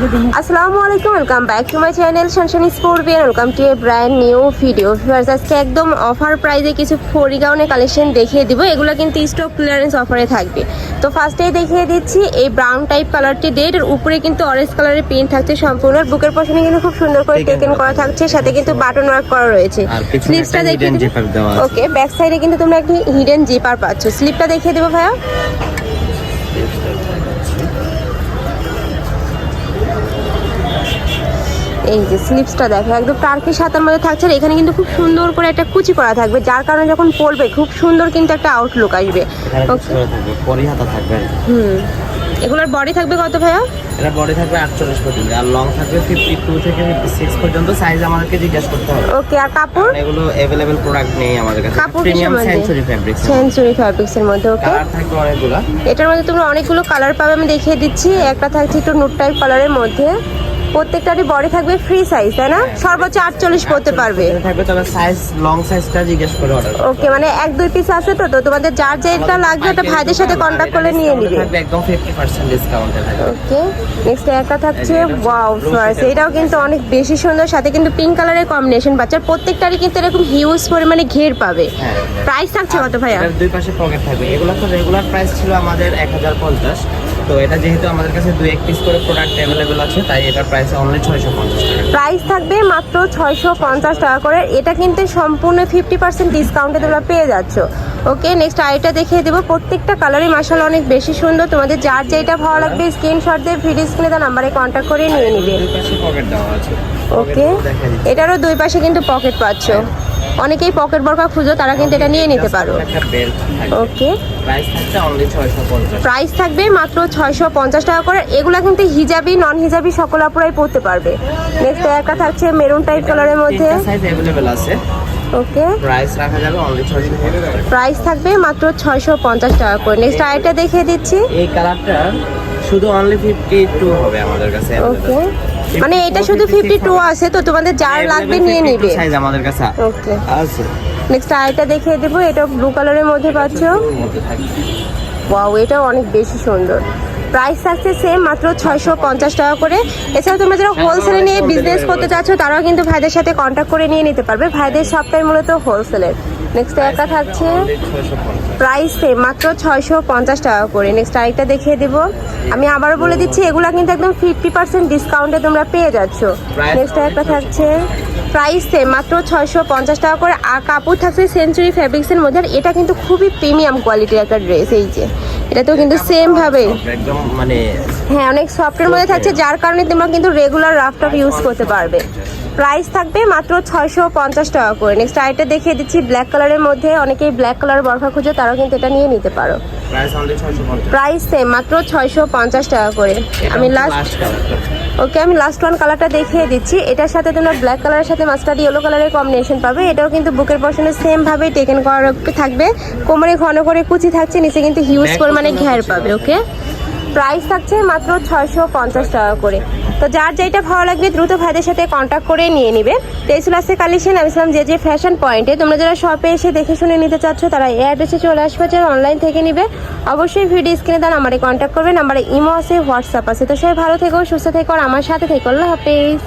আসসালামু আলাইকুম welcome back to my channel শানশানি sport beer welcome to a brand new video viewers আজকে একদম offer প্রাইসে কিছু ফোরি গাউনের কালেকশন দেখিয়ে দিব। এগুলো কিন্তু স্টক ক্লিয়ারেন্স অফারে থাকবে। তো ফার্স্টেই দেখিয়ে দিচ্ছি এই ব্রাউন টাইপ কালারটি ডেড এর উপরে কিন্তু অরেঞ্জ কালারের প্রিন্ট থাকছে সম্পূর্ণ। বুকের পশনে কিন্তু খুব সুন্দর করে টেকেন করা থাকছে সাথে কিন্তু বাটন ওয়ার্ক করা রয়েছে। স্লিপসটা দেখিয়ে আছে। ওকে ব্যাক সাইডে কিন্তু তোমরা একটি হিডেন জিপার পাচ্ছ। স্লিপটা দেখিয়ে দেবো ভাইয়া। এই যে স্লিপসটা দেখো একদম টার্কি সাতার মধ্যে থাকছে আর এখানে কিন্তু খুব সুন্দর করে একটা কুচি করা থাকবে যার কারণে যখন পরবে খুব সুন্দর কিন্তু একটা আউটলুক আসবে। আর হুম। এগুলোর বডি থাকবে কত ভাইয়া? এটা বডি থাকবে আটচল্লিশ পর্যন্ত আর লং থাকবে ফিফটি টু থেকে ফিফটি সিক্স পর্যন্ত সাইজ আমাদেরকে জিজ্ঞেস করতে হবে। ওকে আর কাপড়? এগুলো অ্যাভেলেবেল প্রোডাক্ট নেই আমাদের কাছে প্রিমিয়াম ফ্যাব্রিক্স এর মধ্যে। ওকে কালার থাকবে অনেকগুলো। এটার মধ্যে তোমরা অনেকগুলো কালার পাবে আমি দেখিয়ে দিচ্ছি। একটা থাকছে একটু নুট টাইপ কালারের মধ্যে। প্রত্যেকটারই বডি থাকবে ফ্রি সাইজ তাই না? সর্বোচ্চ আটচল্লিশ পড়তে পারবে। থাকবে তবে সাইজ লং সাইজটা জিজ্ঞেস করে অর্ডার ওকে মানে এক দুই পিস আছে তো তো তোমাদের যার যেটা লাগবে ওটা ভাইদের সাথে কন্ট্যাক্ট করে নিয়ে নিবে। থাকবে একদম ফিফটি পার্সেন্ট ডিসকাউন্টে ওকে নেক্সট একটা থাকছে ওয়াও ফার্স্ট এটাও কিন্তু অনেক বেশি সুন্দর সাথে কিন্তু পিঙ্ক কালারের কম্বিনেশন আর প্রত্যেকটারই কিন্তু এরকম হিউজ পরিমাণে ঘের পাবে। হ্যাঁ। প্রাইস থাকছে কত ভাইয়া? দুই পাশে পকেট থাকবে। এগুলো তো রেগুলার প্রাইস ছিল আমাদের এক হাজার পঞ্চাশ। তো এটা যেহেতু আমাদের কাছে দুই এক পিস করে প্রোডাক্ট অ্যাভেলেবেল আছে তাই এটার প্রাইস অনলি ছয়শো পঞ্চাশ টাকা। প্রাইস থাকবে মাত্র ছয়শো পঞ্চাশ টাকা করে। এটা কিন্তু সম্পূর্ণ ফিফটি পার্সেন্ট ডিসকাউন্টে তোমরা পেয়ে যাচ্ছ। ওকে নেক্সট আইটা দেখিয়ে দেবো। প্রত্যেকটা কালারই মাসাল অনেক বেশি সুন্দর। তোমাদের যার যেটা ভালো লাগবে স্ক্রিনশট দিয়ে ভিডিও স্ক্রিনে তার নাম্বারে কন্ট্যাক্ট করে নিয়ে নিবে। ওকে এটারও দুই পাশে কিন্তু পকেট পাচ্ছ। অনেকেই পকেট বরকা খুঁজো তারা কিন্তু এটা নিয়ে নিতে পারো। ওকে। প্রাইস থাকবে মাত্র ছয়শো পঞ্চাশ টাকা করে। এগুলো কিন্তু হিজাবি নন হিজাবি সকল আপুরাই পড়তে পারবে। নেক্সট একটা থাকছে মেরুন টাইপ কালারের মধ্যে। ওকে প্রাইস রাখা যাবে অনলি ছয়শো পঞ্চাশ। টাকা। প্রাইস থাকবে মাত্র ছয়শো পঞ্চাশ টাকা করে। নেক্সট দেখিয়ে দিচ্ছি। এই কালারটা শুধু অনলি ফিফটি টু হবে আমাদের কাছে ওকে মানে এটা শুধু ফিফটি টু আছে তো তোমাদের যার লাগবে নিয়ে নিবে। সাইজ আমাদের কাছে। ওকে আছে। নেক্সট আইটা দেখিয়ে দেবো এটা ব্লু কালারের মধ্যে পাচ্ছ। ওয়াও এটা অনেক বেশি সুন্দর। প্রাইস থাকছে সেম মাত্র ছয়শো পঞ্চাশ টাকা করে। এছাড়া তোমরা যারা হোলসেলে নিয়ে বিজনেস করতে চাচ্ছ তারাও কিন্তু ভাইদের সাথে কন্ট্যাক্ট করে নিয়ে নিতে পারবে। ভাইদের সবটাই মূলত হোলসেলের নেক্সট একটা থাকছে প্রাইস সেম মাত্র ছয়শো পঞ্চাশ টাকা করে। নেক্সট আরেকটা দেখিয়ে দেব। আমি আবারও বলে দিচ্ছি এগুলা কিন্তু একদম ফিফটি পার্সেন্ট ডিসকাউন্টে তোমরা পেয়ে যাচ্ছ। নেক্সট একটা থাকছে প্রাইস সেম মাত্র ছয়শো পঞ্চাশ টাকা করে। আর কাপড় থাকছে সেঞ্চুরি ফ্যাব্রিক্সের মধ্যে। আর এটা কিন্তু খুবই প্রিমিয়াম কোয়ালিটির একটা ড্রেস এই যে। এটাতেও কিন্তু সেমভাবে মানে হ্যাঁ অনেক সফটের মধ্যে থাকছে। যার কারণে তোমরা কিন্তু রেগুলার রাফটাফ ইউজ করতে পারবে। প্রাইস থাকবে মাত্র ছয়শো পঞ্চাশ টাকা করে। নেক্সট আইটা দেখিয়ে দিচ্ছি ব্ল্যাক কালারের মধ্যে অনেকেই ব্ল্যাক কালার বরফা খুঁজো তারাও কিন্তু এটা নিয়ে নিতে পারো। প্রাইস সেম মাত্র ছয়শো পঞ্চাশ টাকা করে। আমি লাস্ট ওকে আমি লাস্ট ওয়ান কালারটা দেখিয়ে দিচ্ছি। এটার সাথে তোমরা ব্ল্যাক কালারের সাথে মাস্টার্ড ইয়েলো কালারের কম্বিনেশন পাবে। এটাও কিন্তু বুকের পশনে সেম ভাবে টেকেন করা থাকবে। কোমরে ঘন করে কুচি থাকছে নিচে কিন্তু হিউজ পরিমাণে আছে। পাবে ওকে প্রাইস থাকছে মাত্র ছয়শো পঞ্চাশ টাকা করে। তো যার যেটা ভালো লাগবে দ্রুত ভাইদের সাথে কন্ট্যাক্ট করে নিয়ে নিবে। তো আজকে কালেকশন আমি ছিলাম যে যে ফ্যাশন পয়েন্টে তোমরা যারা শপে এসে দেখে শুনে নিতে চাচ্ছ, তারা এই অ্যাড্রেসে চলে আসবে, যারা অনলাইন থেকে নিবে। অবশ্যই ভিডিও স্ক্রিনে তার আমারে কন্ট্যাক্ট করবে, নাম্বারে ইমো আছে হোয়াটসঅ্যাপ আছে। তো সবাই ভালো থেকো, সুস্থ থেকো, আর আমার সাথে থেকো। আল্লাহ হাফেজ।